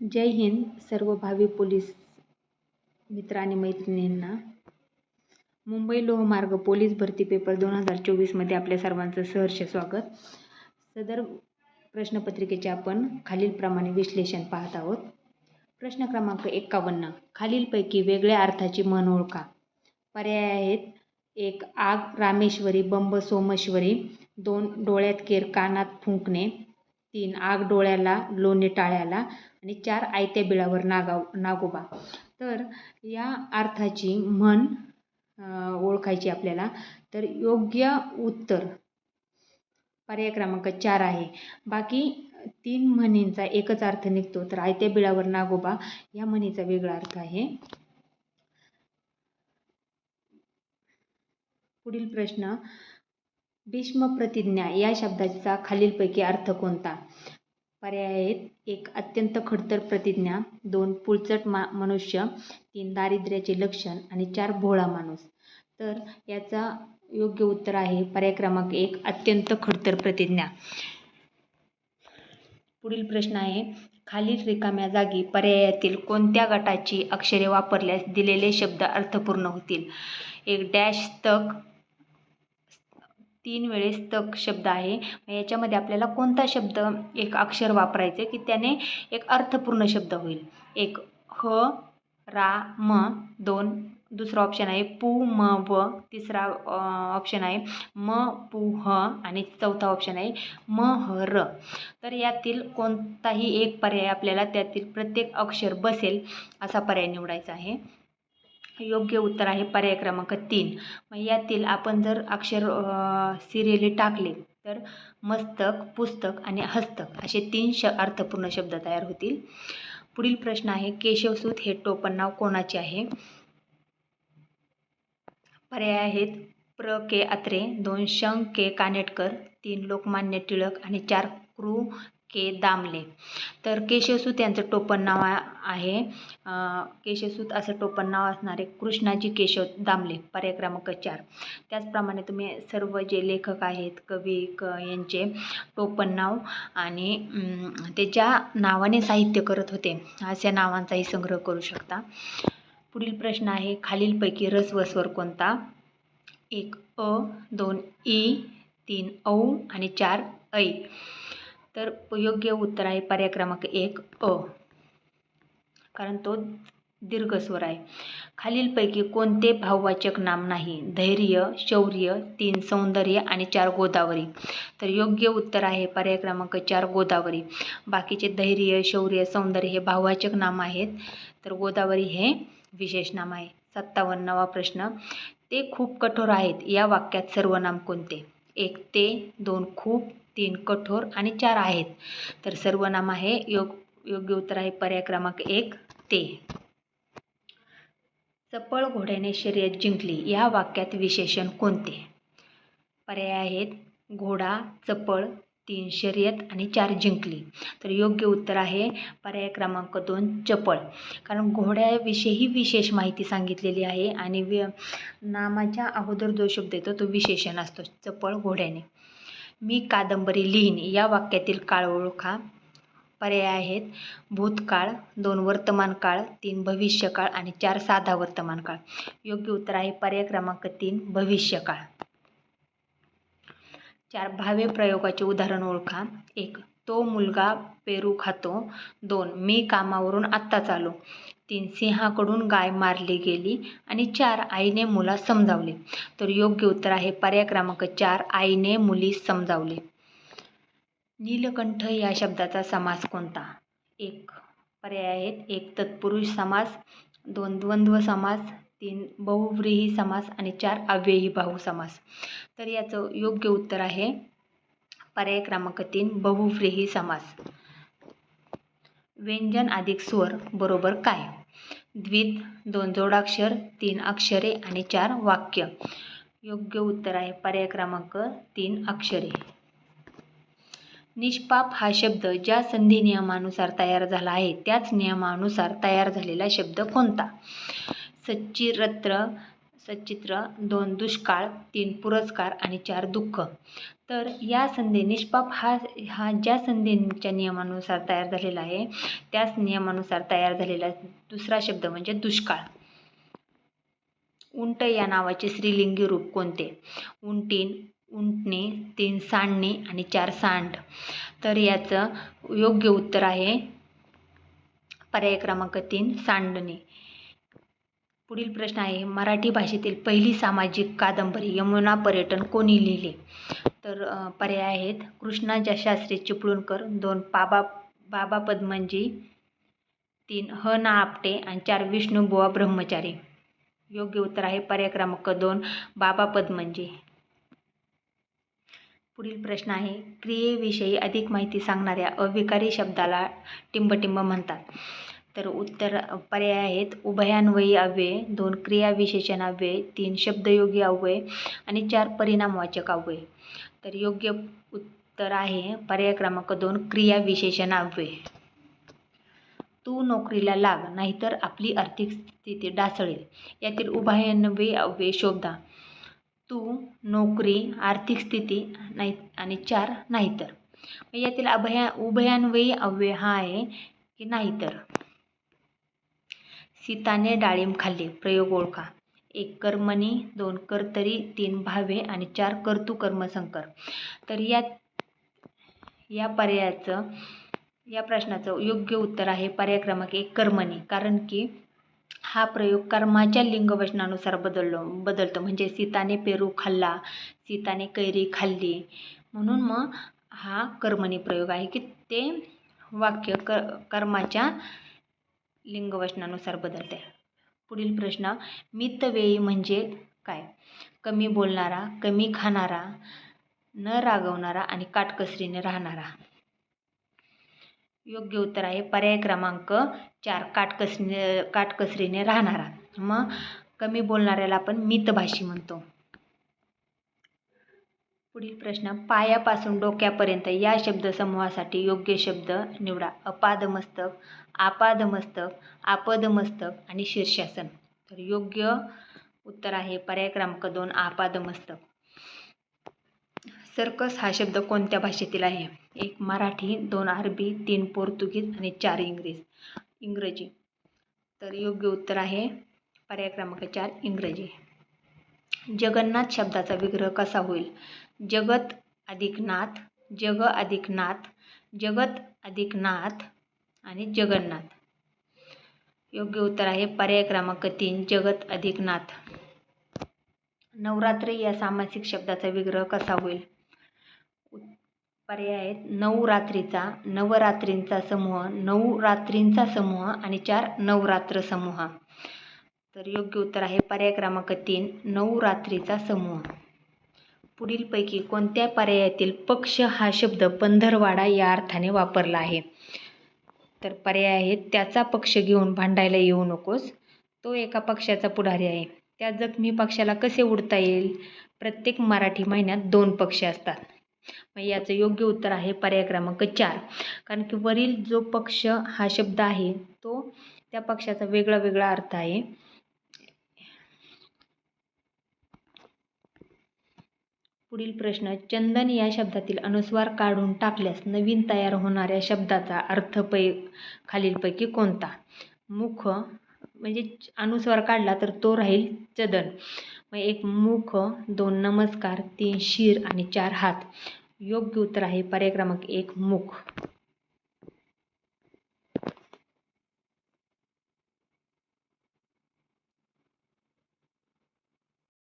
जय हिंद सर्व भावी पोलीस मित्र आणि मैत्रिणींना. मुंबई लोहमार्ग पोलीस भरती पेपर दोन हजार चोवीसमध्ये आपल्या सर्वांचं सहर्ष स्वागत. सदर प्रश्नपत्रिकेचे आपण खालीलप्रमाणे विश्लेषण पाहत आहोत. प्रश्न क्रमांक एकावन्न खालीलपैकी वेगळ्या अर्थाची मन ओळखा. पर्याय आहेत. एक आग रामेश्वरी बंब सोमेश्वरी. दोन डोळ्यात केर कानात फुंकणे. तीन आग डोळ्याला लोणे टाळ्याला आणि चार आयत्या बिळावर नागाव नागोबा. तर या अर्थाची म्हण ओळखायची आपल्याला. तर योग्य उत्तर पर्याय क्रमांक चार आहे. बाकी तीन म्हणींचा एकच अर्थ निघतो. तर आयत्या बिळावर नागोबा या म्हणीचा वेगळा अर्थ आहे. पुढील प्रश्न भीष्म प्रतिज्ञा या शब्दाचा खालीलपैकी अर्थ कोणता? पर्याय आहेत. एक अत्यंत खडतर प्रतिज्ञा. दोन पुळचट मा मनुष्य. तीन दारिद्र्याचे लक्षण. आणि चार भोळा माणूस. तर याचा योग्य उत्तर आहे पर्याय क्रमांक एक अत्यंत खडतर प्रतिज्ञा. पुढील प्रश्न आहे. खालील रिकाम्या जागी पर्यायातील कोणत्या गटाची अक्षरे वापरल्यास दिलेले शब्द अर्थपूर्ण होतील? एक डॅश तक. तीन वेळेस तक शब्द आहे. याच्यामध्ये आपल्याला कोणता शब्द एक अक्षर वापरायचे? की त्याने एक अर्थपूर्ण शब्द होईल. एक ह रा म दोन दुसरा ऑप्शन आहे पु म व तिसरा ऑप्शन आहे म पु ह आणि चौथा ऑप्शन आहे म ह र. तर यातील कोणताही एक पर्याय आपल्याला त्यातील प्रत्येक अक्षर बसेल असा पर्याय निवडायचा आहे. योग्य उत्तर आहे पर्याय क्रमांक तीन. मग यातील आपण जर अक्षर सिरियली टाकले तर मस्तक पुस्तक आणि हस्तक असे तीन श अर्थपूर्ण शब्द तयार होतील. पुढील प्रश्न आहे केशवसूत हे टोपण नाव कोणाचे आहे? पर्याय आहेत प्र के अत्रे दोन शंख के कानेटकर तीन लोकमान्य टिळक आणि चार क्रू के दामले. तर केशवसूत यांचं टोपण नाव आहे. केशवसूत असं टोपण नाव असणारे कृष्णाजी केशव दामले पर्याय क्रमांक चार. त्याचप्रमाणे तुम्ही सर्व जे लेखक आहेत कवी क यांचे टोपण नाव आणि ते ज्या नावाने साहित्य करत होते अशा नावांचाही संग्रह करू शकता. पुढील प्रश्न आहे खालीलपैकी रस व स्वर कोणता? एक अ दोन ई तीन औ आणि चार ऐ. तर योग्य उत्तर आहे पर्याय क्रमांक एक अ. कारण तो दीर्घस्वर आहे. खालीलपैकी कोणते भाववाचक नाम नाही? धैर्य शौर्य तीन सौंदर्य आणि चार गोदावरी. तर योग्य उत्तर आहे पर्याय क्रमांक चार गोदावरी. बाकीचे धैर्य शौर्य सौंदर्य हे भाववाचक नाम आहेत. तर गोदावरी हे विशेष नाम आहे. सत्तावन्नावा प्रश्न. ते खूप कठोर आहेत. या वाक्यात सर्वनाम कोणते? एक ते. दोन खूप. तीन कठोर आणि चार आहेत. तर सर्वनाम आहे योग योग्य उत्तर आहे पर्याय क्रमांक एक ते. चपळ घोड्याने शर्यत जिंकली. या वाक्यात विशेषण कोणते? पर्याय आहेत घोडा चपळ तीन शर्यत आणि चार जिंकली. तर योग्य उत्तर आहे पर्याय क्रमांक दोन चपळ. कारण घोड्याविषयी विशेष माहिती सांगितलेली आहे आणि वि नामाच्या अगोदर जो शब्द येतो तो विशेषण असतो चपळ घोड्याने. मी कादंबरी लिहीन या वाक्यातील काळ ओळखा. पर्याय आहेत. भूतकाळ दोन वर्तमान काळ तीन भविष्यकाळ आणि चार साधा वर्तमान काळ. योग्य उत्तर आहे पर्याय क्रमांक तीन भविष्यकाळ. चार भावे प्रयोगाचे उदाहरण ओळखा. एक तो मुलगा पेरू खातो. दोन मी कामावरून आत्ताच आलो तीन सिंहाकडून गाय मारली गेली आणि चार आईने मुला समजावले. तर योग्य उत्तर आहे पर्याय क्रमांक चार आईने मुली समजावले. नीलकंठ या शब्दाचा समास कोणता? एक पर्याय आहेत. एक तत्पुरुष समास. दोन द्वंद्व समास. तीन बहुव्रीही समास. आणि चार अव्ययी भाऊ समास. तर याचं योग्य उत्तर आहे पर्याय क्रमांक तीन बहुव्रीही समास. व्यंजन अधिक स्वर बरोबर काय? द्वित दोन जोडाक्षर तीन अक्षरे आणि चार वाक्य. योग्य उत्तर आहे पर्याय क्रमांक तीन अक्षरे. निष्पाप हा शब्द ज्या संधी नियमानुसार तयार झाला आहे त्याच नियमानुसार तयार झालेला शब्द कोणता? सच्चिरत्र सच्चित्र दोन दुष्काळ तीन पुरस्कार आणि चार दुःख. तर या संधी निष्पाप हा हा ज्या संधींच्या नियमानुसार तयार झालेला आहे त्याच नियमानुसार तयार झालेला दुसरा शब्द म्हणजे दुष्काळ. उंट या नावाचे स्त्रीलिंगी रूप कोणते? उंटीन उंटणे तीन सांडणे आणि चार सांड. तर याचं योग्य उत्तर आहे पर्याय क्रमांक तीन सांडणे. पुढील प्रश्न आहे मराठी भाषेतील पहिली सामाजिक कादंबरी यमुना पर्यटन कोणी लिहिले? तर पर्याय आहेत. कृष्णाच्या शास्त्री चिपळूणकर दोन बाबा बाबा पद्मनजी तीन ह ना आपटे आणि चार विष्णुबुवा ब्रह्मचारी. योग्य उत्तर आहे पर्याय क्रमांक दोन बाबा पद्मनजी पुढील प्रश्न आहे क्रियेविषयी अधिक माहिती सांगणाऱ्या अविकारी शब्दाला टिंबटिंब म्हणतात. तर उत्तर पर्याय आहेत. उभयान्वयी अव्यय दोन क्रियाविशेषण अव्यय तीन शब्दयोगी अव्यय आणि चार परिणामवाचक अव्यय. तर योग्य उत्तर आहे पर्याय क्रमांक दोन क्रियाविशेषण अव्यय. तू नोकरीला लाग नाहीतर आपली आर्थिक स्थिती ढासळेल. यातील उभयान्वयी अव्यय शोधा. तू नोकरी आर्थिक स्थिती नाही आणि चार नाहीतर. यातील अभया उभयान्वयी अव्यय हा आहे की नाहीतर? सीताने डाळिंब खाल्ले. प्रयोग ओळखा. एक कर्मणी दोन कर्तरी तीन भावे आणि चार कर्तू कर्मसंकर. तर या या पर्यायाचं या प्रश्नाचं योग्य उत्तर आहे पर्याय क्रमांक एक कर्मणी कारण की हा प्रयोग कर्माच्या लिंगवचनानुसार बदललो बदलतो. म्हणजे सीताने पेरू खाल्ला सीताने कैरी खाल्ली. म्हणून मग हा कर्मणी प्रयोग आहे की ते वाक्य क कर्माच्या लिंगवचनानुसार बदलते. पुढील प्रश्न मितव्ययी म्हणजे काय? कमी बोलणारा कमी खाणारा न रागवणारा आणि काटकसरीने राहणारा. योग्य उत्तर आहे पर्याय क्रमांक चार काटकसरीने काटकसरीने राहणारा. मग कमी बोलणाऱ्याला आपण मितभाषी म्हणतो. पुढील प्रश्न पायापासून डोक्यापर्यंत या शब्दसमूहासाठी योग्य शब्द निवडा. अपादमस्तक आपादमस्तक आपदमस्तक आणि शीर्षासन. तर योग्य उत्तर आहे पर्याय क्रमांक दोन आपादमस्तक. सर्कस हा शब्द कोणत्या भाषेतील आहे? एक मराठी दोन अरबी तीन पोर्तुगीज आणि चार इंग्रज. इंग्रजी. तर योग्य उत्तर आहे पर्याय क्रमांक चार इंग्रजी. जगन्नाथ शब्दाचा विग्रह कसा होईल? जगत अधिक नाथ जग अधिक नाथ जगत अधिक नाथ आणि जगन्नाथ. योग्य उत्तर आहे पर्याय क्रमांक तीन जगत अधिक नाथ नवरात्री या सामासिक शब्दाचा विग्रह कसा होईल? पर्याय आहेत नऊ रात्रीचा नवरात्रींचा समूह नऊ रात्रींचा समूह आणि चार नवरात्र समूह. तर योग्य उत्तर आहे पर्याय क्रमांक तीन नऊ रात्रीचा समूह. पुढीलपैकी कोणत्या पर्यायातील पक्ष हा शब्द पंधरवाडा या अर्थाने वापरला आहे? तर पर्याय आहेत त्याचा पक्ष घेऊन भांडायला येऊ नकोस. तो एका पक्षाचा पुढारी आहे. त्या जखमी पक्षाला कसे उडता येईल? प्रत्येक मराठी महिन्यात दोन पक्ष असतात. मग याचं योग्य उत्तर आहे पर्याय क्रमांक चार. कारण की वरील जो पक्ष हा शब्द आहे तो त्या पक्षाचा वेगळा वेगळा अर्थ आहे. पुढील प्रश्न चंदन या शब्दातील अनुस्वार काढून टाकल्यास नवीन तयार होणाऱ्या शब्दाचा अर्थ पै खालीलपैकी कोणता? मुख म्हणजे अनुस्वार काढला तर तो राहील चदन. मग एक मुख दोन नमस्कार तीन शिर आणि चार हात. योग्य उत्तर आहे पर्याय क्रमांक एक मुख.